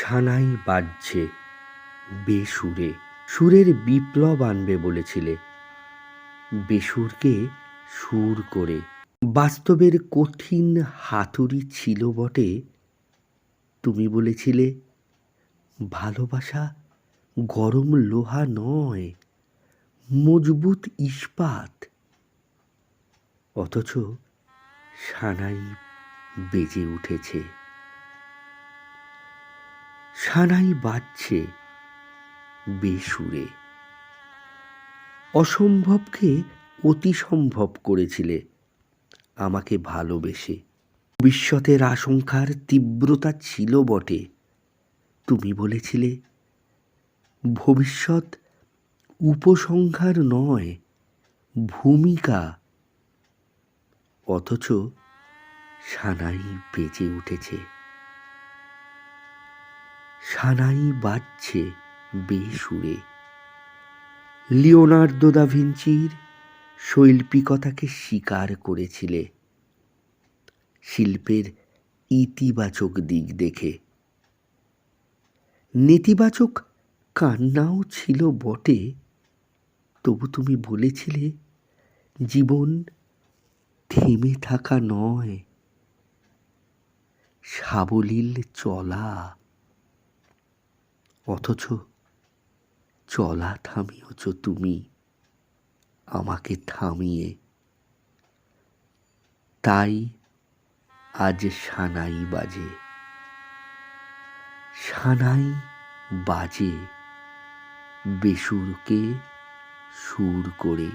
সানাই বাজছে বেসুরে। সুরের বিপ্লব আনবে বলেছিলে। বেসুরকে সুর করে। বাস্তবের কঠিন হাতুড়ি ছিল বটে। তুমি বলেছিলে, ভালোবাসা গরম লোহা নয়, মজবুত ইস্পাত। অথচ সানাই বেজে উঠেছে। সানাই বাজছে বেসুরে। অসম্ভবকে অতি সম্ভব করেছিলে আমাকে ভালোবেসে। ভবিষ্যতের আশঙ্কার তীব্রতা ছিল বটে। তুমি বলেছিলে, ভবিষ্যৎ উপসংহার নয়, ভূমিকা। অথচ সানাই বেঁচে উঠেছে। সানাই বাজছে বেসুরে। লিওনার্দো দা ভিঞ্চির শৈল্পিকতাকে স্বীকার করেছিলে। শিল্পের ইতিবাচক দিক দেখে। নেতিবাচক কান্নাও ছিল বটে। তবু তুমি বলেছিলে, জীবন থেমে থাকা নয়। সাবলীল চলা অথচ চলা থামিয়েছ তুমি, আমাকে থামিয়ে। তাই আজ সানাই বাজে। সানাই বাজে বেসুরকে সুর করে।